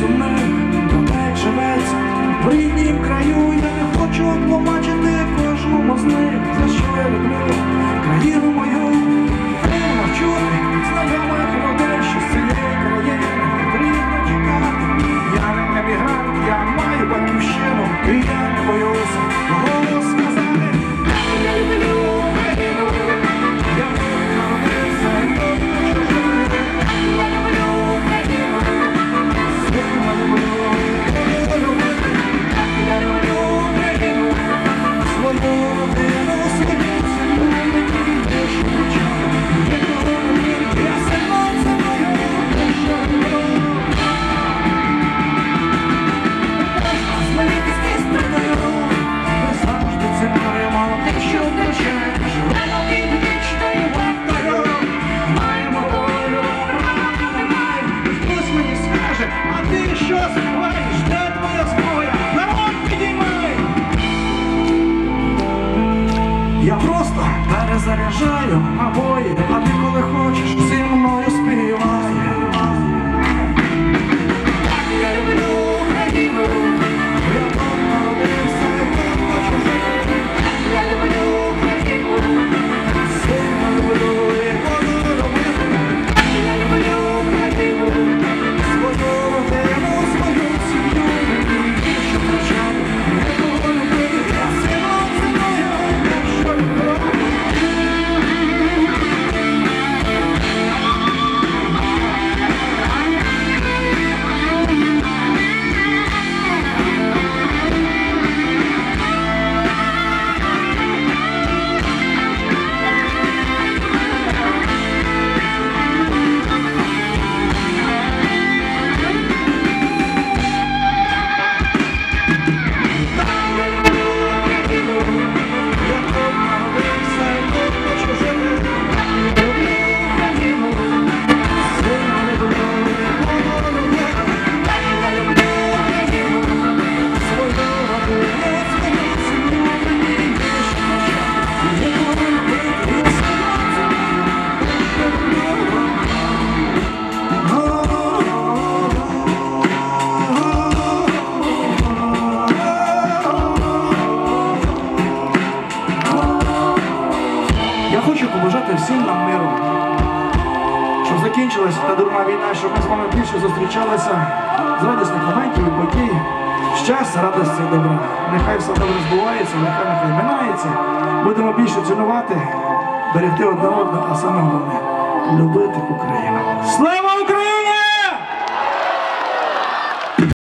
Сумне, проте живець, прийди. Thank. Хочу побажати всім нам миру, щоб закінчилася та дурна війна, щоб ми з вами більше зустрічалися з радісних моментів і подій. Щастя, радості добра. Нехай все добре збувається, нехай нехай минається. Будемо більше цінувати, берегти одне одне, а саме головне любити Україну. Слава Україні!